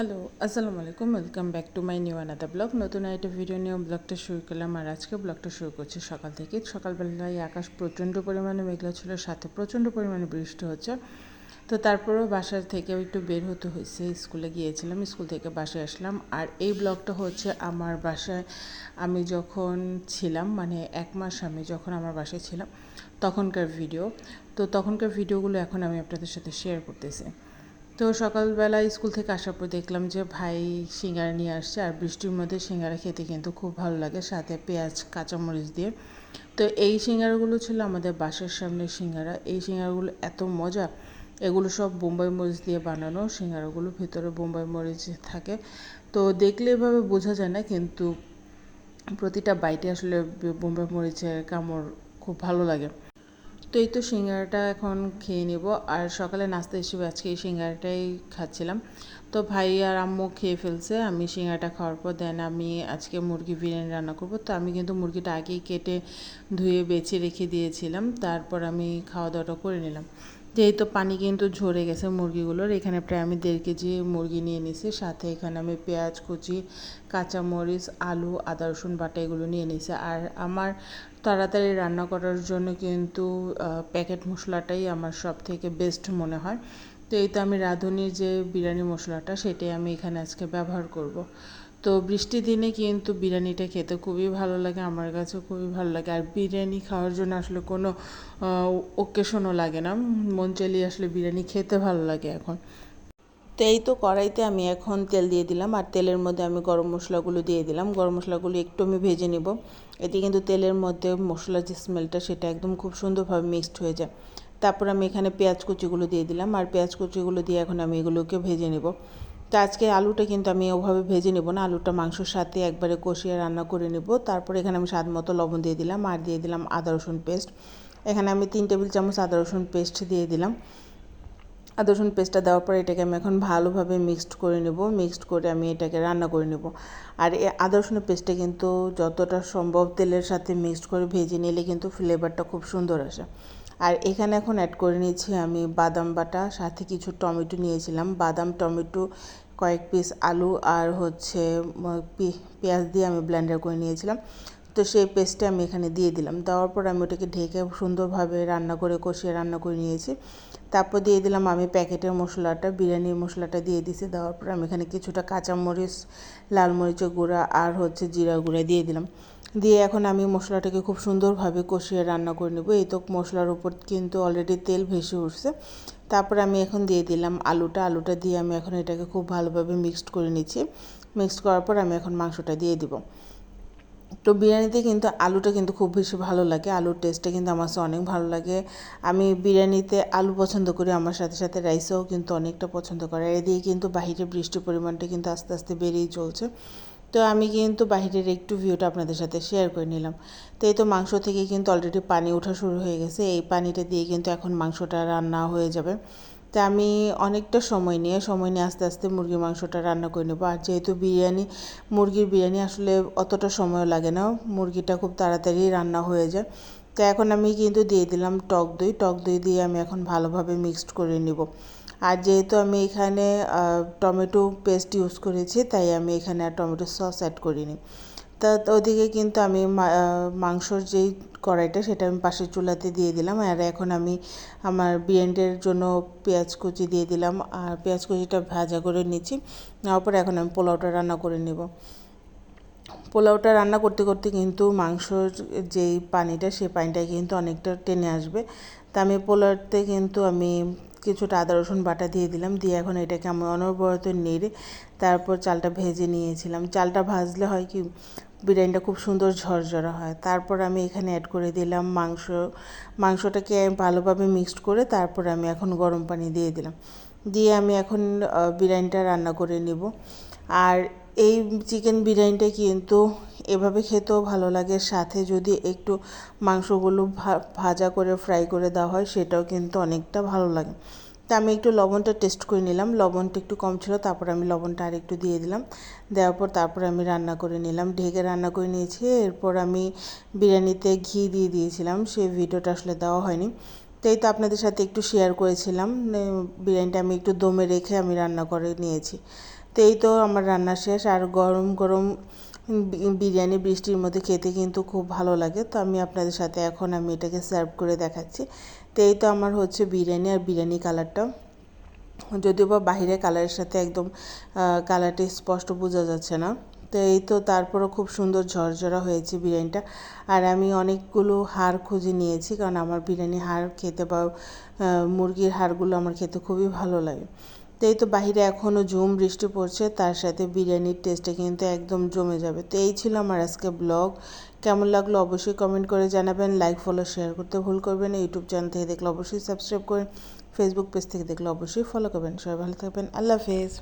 Hello আসসালামু আলাইকুম welcome back to my new another vlog নতুন একটা ভিডিও নিয়ে ব্লগটা শুরু করলাম। আর আজকে ব্লগটা শুরু করছি সকাল থেকে। সকালবেলায় আকাশ প্রচণ্ড পরিমাণে মেঘলা ছিল, সাথে প্রচণ্ড পরিমাণে বৃষ্টি হচ্ছে। তো তারপরেও বাসার থেকে একটু বের হতে হয়েছে। স্কুলে গিয়েছিলাম, স্কুল থেকে বাসায় আসলাম। আর এই ব্লগটা হচ্ছে আমার বাসায় আমি যখন ছিলাম মানে এক মাস আমি যখন আমার বাসায় ছিলাম, তখনকার ভিডিও তো তখনকার ভিডিওগুলো এখন আমি আপনাদের সাথে শেয়ার করতেছি। তো সকালবেলা স্কুল থেকে আসার পর দেখলাম যে ভাই সিঙ্গারা নিয়ে আসছে আর বৃষ্টির মধ্যে সিঙ্গারা খেতে কিন্তু খুব ভালো লাগে, সাথে পেঁয়াজ, কাঁচামরিচ দিয়ে। তো এই সিঙ্গারাগুলো ছিল আমাদের বাসার সামনে সিঙ্গারা। এই সিঙ্গারাগুলো এত মজা, এগুলো সব বোম্বাই মরিচ দিয়ে বানানো সিঙ্গারাগুলো, ভিতরে বোম্বাই মরিচ থাকে। তো দেখলে এভাবে বোঝা যায় না, কিন্তু প্রতিটা বাইটে আসলে বোম্বাই মরিচের কামড় খুব ভালো লাগে। তো এই তো সিঙ্গারাটা এখন খেয়ে নেব। আর সকালে নাস্তা হিসেবে আজকে এই সিঙ্গারাটাই খাচ্ছিলাম। তো ভাই আর আম্মু খেয়ে ফেলছে, আমি সিঙ্গারাটা খাওয়ার পর দেন আমি আজকে মুরগি বিরিয়ানি রান্না করব। তো আমি কিন্তু মুরগিটা আগেই কেটে ধুয়ে বেছে রেখে দিয়েছিলাম, তারপর আমি খাওয়া দাওয়াটা করে নিলাম। যেহেতু পানি কিন্তু ঝরে গেছে মুরগিগুলোর, এখানে প্রায় আমি দেড় কেজি মুরগি নিয়ে নিছি। সাথে এখানে আমি পেঁয়াজ, কুচি, কাঁচামরিচ, আলু, আদা, রসুন, বাটা এগুলো নিয়ে নিছি। আর আমার তাড়াতাড়ি রান্না করার জন্য কিন্তু প্যাকেট মশলাটাই আমার সব থেকে বেস্ট মনে হয়। তো এই তো আমি রাঁধুনির যে বিরিয়ানি মশলাটা, সেটাই আমি এখানে আজকে ব্যবহার করব। তো বৃষ্টির দিনে কিন্তু বিরিয়ানিটা খেতে খুবই ভালো লাগে, আমার কাছে খুবই ভালো লাগে। আর বিরিয়ানি খাওয়ার জন্য আসলে কোনো ওকেশনও লাগে না। মন চালিয়ে আসলে বিরিয়ানি খেতে ভালো লাগে এখন। তো এই তো কড়াইতে আমি এখন তেল দিয়ে দিলাম। আর তেলের মধ্যে আমি গরম মশলাগুলো দিয়ে দিলাম। গরম মশলাগুলো একটু আমি ভেজে নিব। এতে কিন্তু তেলের মধ্যে মশলার যে স্মেলটা সেটা একদম খুব সুন্দরভাবে মিক্সড হয়ে যায়। তারপর আমি এখানে পেঁয়াজ কুচিগুলো দিয়ে দিলাম। আর পেঁয়াজ কুচিগুলো দিয়ে এখন আমি এগুলোকে ভেজে নেব। তো আজকে আলুটা কিন্তু আমি ওভাবে ভেজে নেব না। আলুটা মাংসর সাথে একবারে কষিয়ে রান্না করে নেব। তারপর এখানে আমি স্বাদ মতো লবণ দিয়ে দিলাম আর দিয়ে দিলাম আদা, রসুন পেস্ট। এখানে আমি তিন টেবিল চামচ আদা, রসুন পেস্ট দিয়ে দিলাম। আদা, রসুন পেস্টটা দেওয়ার পর এটাকে আমি এখন ভালোভাবে মিক্সড করে নেব। মিক্সড করে আমি এটাকে রান্না করে নেব। আর এই আদা রসুনের পেস্টটা কিন্তু যতটা সম্ভব তেলের সাথে মিক্সড করে ভেজে নিলে কিন্তু ফ্লেভারটা খুব সুন্দর আসে। আর এখানে এখন অ্যাড করে নিয়েছি আমি বাদাম বাটা, সাথে কিছু টমেটো নিয়েছিলাম। বাদাম, টমেটো, কয়েক পিস আলু আর হচ্ছে পেঁয়াজ দিয়ে আমি ব্লেন্ডার করে নিয়েছিলাম। তো সেই পেস্টটা আমি এখানে দিয়ে দিলাম। দেওয়ার পর আমি ওটাকে ঢেকে সুন্দরভাবে রান্না করে কষিয়ে রান্না করে নিয়েছি। তারপর দিয়ে দিলাম আমি প্যাকেটের মশলাটা, বিরিয়ানির মশলাটা দিয়ে দিছি। দেওয়ার পর আমি এখানে কিছুটা কাঁচামরিচ, লাল মরিচের গুঁড়া আর হচ্ছে জিরা গুঁড়া দিয়ে দিলাম। দিয়ে এখন আমি মশলাটাকে খুব সুন্দরভাবে কষিয়ে রান্না করে নেব। এই তো মশলার উপর কিন্তু অলরেডি তেল ভেসে উঠছে। তারপর আমি এখন দিয়ে দিলাম আলুটা। আলুটা দিয়ে আমি এখন এটাকে খুব ভালোভাবে মিক্সড করে নিচ্ছি। মিক্সড করার পর আমি এখন মাংসটা দিয়ে দিব। তো বিরিয়ানিতে কিন্তু আলুটা কিন্তু খুব বেশি ভালো লাগে। আলুর টেস্টটা কিন্তু আমার কাছে অনেক ভালো লাগে। আমি বিরিয়ানিতে আলু পছন্দ করি। আমার সাথে সাথে রাইসও কিন্তু অনেকটা পছন্দ করে। এ দিয়ে কিন্তু বাহিরে বৃষ্টির পরিমাণটা কিন্তু আস্তে আস্তে বেড়েই চলছে। তো আমি কিন্তু বাহিরের একটু ভিউটা আপনাদের সাথে শেয়ার করে নিলাম। তো এই তো মাংস থেকে কিন্তু অলরেডি পানি ওঠা শুরু হয়ে গেছে। এই পানিটা দিয়ে কিন্তু এখন মাংসটা রান্না হয়ে যাবে। তা আমি অনেকটা সময় নিয়ে সময় নিয়ে আস্তে আস্তে মুরগির মাংসটা রান্না করে নেব। আর যেহেতু বিরিয়ানি, মুরগির বিরিয়ানি আসলে অতটা সময় লাগে না। মুরগিটা খুব তাড়াতাড়ি রান্না হয়ে যায়। তো এখন আমি কিন্তু দিয়ে দিলাম টক দই। টক দই দিয়ে আমি এখন ভালোভাবে মিক্সড করে নিব। আর যেহেতু আমি এখানে টমেটো পেস্ট ইউজ করেছি, তাই আমি এখানে আর টমেটো সস অ্যাড করিনি। তা ওদিকে কিন্তু আমি মাংসর যেই কড়াইটা, সেটা আমি পাশের চুলাতে দিয়ে দিলাম। আর এখন আমি আমার বিরিয়ানির জন্য পেঁয়াজ কুচি দিয়ে দিলাম। আর পেঁয়াজ কুচিটা ভাজা করে নিচ্ছি। নেওয়ার পর এখন আমি পোলাওটা রান্না করে নেব। পোলাওটা রান্না করতে করতে কিন্তু মাংসর যেই পানিটা সেই পানিটা কিন্তু অনেকটা টেনে আসবে। তা আমি পোলাওতে কিন্তু আমি কিছুটা আদা, রসুন বাটা দিয়ে দিলাম। দিয়ে এখন এটাকে আমি অনবরত নেড়ে তারপর চালটা ভেজে নিয়েছিলাম। চালটা ভাজলে হয় কি, বিরিয়ানিটা খুব সুন্দর ঝরঝরা হয়। তারপর আমি এখানে অ্যাড করে দিলাম মাংস। মাংসটাকে ভালোভাবে মিক্সড করে তারপর আমি এখন গরম পানি দিয়ে দিলাম। দিয়ে আমি এখন বিরিয়ানিটা রান্না করে নেব। আর এই চিকেন বিরিয়ানিটা কিন্তু এভাবে খেতেও ভালো লাগে। সাথে যদি একটু মাংসগুলো ভাজা করে ফ্রাই করে দেওয়া হয়, সেটাও কিন্তু অনেকটা ভালো লাগে। তা আমি একটু লবণটা টেস্ট করে নিলাম। লবণটা একটু কম ছিল, তারপর আমি লবণটা আর একটু দিয়ে দিলাম। দেওয়ার পর তারপর আমি রান্না করে নিলাম। ঢেকে রান্না করে নিয়েছি। এরপর আমি বিরিয়ানিতে ঘি দিয়ে দিয়েছিলাম। সেই ভিডিওটা আসলে দেওয়া হয়নি। তো এই তো আপনাদের সাথে একটু শেয়ার করেছিলাম বিরিয়ানিটা আমি একটু দমে রেখে আমি রান্না করে নিয়েছি। তো এই তো আমার রান্না শেষ, আর গরম গরম বিরিয়ানি বৃষ্টির মধ্যে খেতে কিন্তু খুব ভালো লাগে। তো আমি আপনাদের সাথে এখন আমি এটাকে সার্ভ করে দেখাচ্ছি। তো এই তো আমার হচ্ছে বিরিয়ানি আর বিরিয়ানি কালারটা যদিও বা বাহিরে কালারের সাথে একদম কালারটি স্পষ্ট বোঝা যাচ্ছে না। তো এই তো তারপরও খুব সুন্দর ঝরঝরা হয়েছে বিরিয়ানিটা। আর আমি অনেকগুলো হাড় খুঁজে নিয়েছি, কারণ আমার বিরিয়ানি হাড় খেতে বা মুরগির হাড়গুলো আমার খেতে খুবই ভালো লাগে। তো এই তো বাহিরে এখনও ঝুম বৃষ্টি পড়ছে, তার সাথে বিরিয়ানির টেস্টে কিন্তু একদম জমে যাবে। তো এই ছিল আমার আজকে ব্লগ। কেমন লাগল অবশ্যই কমেন্ট করে জানাবেন, লাইক, ফলো, শেয়ার করতে ভুল করবেন ইউটিউব চ্যানেল থেকে দেখলে অবশ্যই সাবস্ক্রাইব করেন ফেসবুক পেজ থেকে দেখলে অবশ্যই ফলো করবেন। সবাই ভালো থাকবেন, আল্লাহ হাফেজ।